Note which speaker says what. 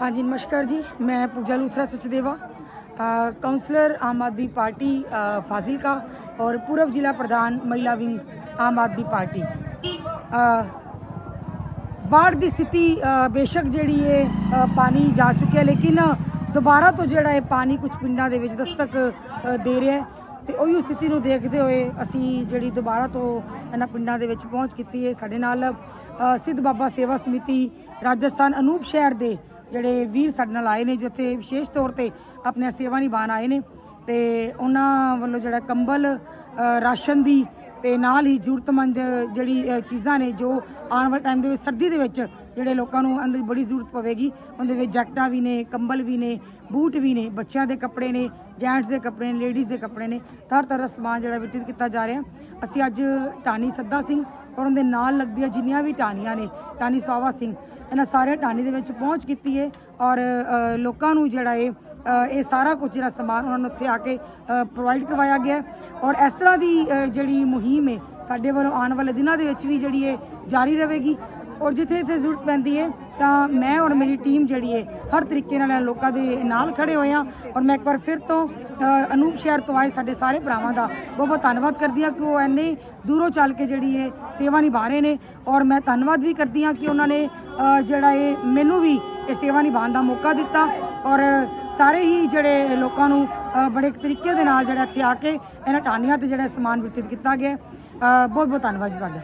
Speaker 1: ਹਾਂਜੀ ਨਮਸਕਾਰ ਜੀ। ਮੈਂ ਪੂਜਾ ਲੂਥਰਾ ਸਚਦੇਵਾ ਅ, ਕਾਉਂਸਲਰ ਆਮ ਆਦਮੀ ਪਾਰਟੀ ਅ, ਫਾਜ਼ਿਲਕਾ ਔਰ ਪੂਰਬ ਜ਼ਿਲ੍ਹਾ ਪ੍ਰਧਾਨ ਮਹਿਲਾ ਵਿੰਗ ਆਮ ਆਦਮੀ ਪਾਰਟੀ। ਅ, ਬਾੜ ਦੀ ਸਥਿਤੀ ਅ, ਬੇਸ਼ੱਕ ਜਿਹੜੀ ਹੈ ਅ, ਪਾਣੀ ਜਾ ਚੁੱਕਿਆ ਲੇਕਿਨ ਦੁਬਾਰਾ ਤੋਂ ਜਿਹੜਾ ਇਹ ਪਾਣੀ ਕੁਝ ਪਿੰਡਾਂ ਦੇ ਵਿੱਚ ਦਸਤਕ ਦੇ ਰਿਹਾ ਹੈ ਤੇ ਉਹੀ ਸਥਿਤੀ ਨੂੰ ਦੇਖਦੇ ਹੋਏ ਅਸੀਂ ਜਿਹੜੀ ਦੁਬਾਰਾ ਤੋਂ ਇਹਨਾਂ ਪਿੰਡਾਂ ਦੇ ਵਿੱਚ ਪਹੁੰਚ ਕੀਤੀ ਹੈ ਸਾਡੇ ਨਾਲ ਸਿੱਧ ਬਾਬਾ ਸੇਵਾ ਸਮਿਤੀ ਰਾਜਸਥਾਨ ਅਨੂਪ ਸ਼ਹਿਰ ਦੇ ਜਿਹੜੇ ਵੀਰ ਸਾਡੇ ਨਾਲ ਆਏ ਨੇ, ਜਿੱਥੇ ਵਿਸ਼ੇਸ਼ ਤੌਰ ਤੇ ਆਪਣੀਆਂ ਸੇਵਾ ਨਿਭਾਣ ਆਏ ਨੇ ਤੇ ਉਹਨਾਂ ਵੱਲੋਂ ਜਿਹੜਾ ਕੰਬਲ ਰਾਸ਼ਨ ਦੀ ਤੇ ਨਾਲ ਹੀ ਜ਼ਰੂਰਤਮੰਦ ਜਿਹੜੀ ਚੀਜ਼ਾਂ ਨੇ ਜੋ ਆਉਣ ਵਾਲੇ ਟਾਈਮ ਦੇ ਵਿੱਚ, ਸਰਦੀ ਦੇ ਵਿੱਚ ਜਿਹੜੇ ਲੋਕਾਂ ਨੂੰ ਅੰਦਰ ਬੜੀ ਜ਼ਰੂਰਤ ਪਵੇਗੀ, ਉਹਦੇ ਵਿੱਚ ਜੈਕਟਾਂ ਵੀ ਨੇ, ਕੰਬਲ ਵੀ ਨੇ, ਬੂਟ ਵੀ ਨੇ, ਬੱਚਿਆਂ ਦੇ ਕੱਪੜੇ ਨੇ ਜੈਂਟਸ ਦੇ ਕੱਪੜੇ ਨੇ ਲੇਡੀਜ਼ ਦੇ ਕੱਪੜੇ ਨੇ ਹਰ ਤਰ੍ਹਾਂ ਦਾ ਸਮਾਨ ਜਿਹੜਾ ਵਿਤਰਿਤ ਕੀਤਾ ਜਾ ਰਿਹਾ। ਅਸੀਂ ਅੱਜ ਟਾਨੀ ਸੱਦਾ ਸਿੰਘ ਔਰ ਉਹਦੇ ਨਾਲ ਲੱਗਦੀਆਂ ਜਿੰਨੀਆਂ ਵੀ ਟਾਨੀਆਂ ਨੇ ਟਾਨੀ ਸਵਾਵਾ ਸਿੰਘ ਇਹਨਾਂ ਸਾਰੇ ਟਾਨੀ ਦੇ ਵਿੱਚ ਪਹੁੰਚ ਕੀਤੀ ਹੈ ਔਰ ਲੋਕਾਂ ਨੂੰ ਜਿਹੜਾ ਇਹ ਇਹ ਸਾਰਾ ਕੁਝ ਜਿਹੜਾ ਸਮਾਨ ਉਹਨਾਂ ਨੂੰ ਉੱਥੇ ਆ ਕੇ ਪ੍ਰੋਵਾਈਡ ਕਰਵਾਇਆ ਗਿਆ। ਔਰ ਇਸ ਤਰ੍ਹਾਂ ਦੀ ਜਿਹੜੀ ਮੁਹਿੰਮ ਹੈ ਸਾਡੇ ਵੱਲੋਂ ਆਉਣ ਵਾਲੇ ਦਿਨਾਂ ਦੇ ਵਿੱਚ ਵੀ ਜਿਹੜੀ ਇਹ ਜਾਰੀ ਰਹੇਗੀ। ਔਰ ਜਿੱਥੇ ਜਿੱਥੇ ਜ਼ਰੂਰਤ ਪੈਂਦੀ ਹੈ ਤਾਂ ਮੈਂ ਔਰ ਮੇਰੀ ਟੀਮ ਜਿਹੜੀ ਹੈ, ਹਰ ਤਰੀਕੇ ਨਾਲ ਲੋਕਾਂ ਦੇ ਨਾਲ ਖੜੇ ਹੋਏ ਹਾਂ ਔਰ ਮੈਂ ਇੱਕ ਵਾਰ ਫਿਰ ਤੋਂ ਅਨੂਪ ਸ਼ਹਿਰ ਤੋਂ ਆਏ ਸਾਡੇ ਸਾਰੇ ਭਰਾਵਾਂ ਦਾ ਬਹੁਤ ਬਹੁਤ ਧੰਨਵਾਦ ਕਰਦੀ ਹਾਂ ਕਿ ਉਹ ਇੰਨੇ ਦੂਰੋਂ ਚੱਲ ਕੇ ਜਿਹੜੀ ਹੈ ਸੇਵਾ ਨਿਭਾ ਰਹੇ ਨੇ ਔਰ ਮੈਂ ਧੰਨਵਾਦ ਵੀ ਕਰਦੀ ਹਾਂ ਕਿ ਉਹਨਾਂ ਨੇ ਜਿਹੜਾ ਇਹ ਮੈਨੂੰ ਵੀ ਇਹ ਸੇਵਾ ਨਿਭਾਉਣ ਦਾ ਮੌਕਾ ਦਿੱਤਾ ਔਰ ਸਾਰੇ ਹੀ ਜਿਹੜੇ ਲੋਕਾਂ ਨੂੰ ਬੜੇ ਤਰੀਕੇ ਦੇ ਨਾਲ ਜਿਹੜਾ ਇੱਥੇ ਆ ਕੇ ਇਹਨਾਂ ਟਾਨੀਆਂ ਤੇ ਜਿਹੜਾ ਸਮਾਨ ਵਿਤਰਿਤ ਕੀਤਾ ਗਿਆ। ਬਹੁਤ ਬਹੁਤ ਧੰਨਵਾਦ ਜੀ ਤੁਹਾਡਾ।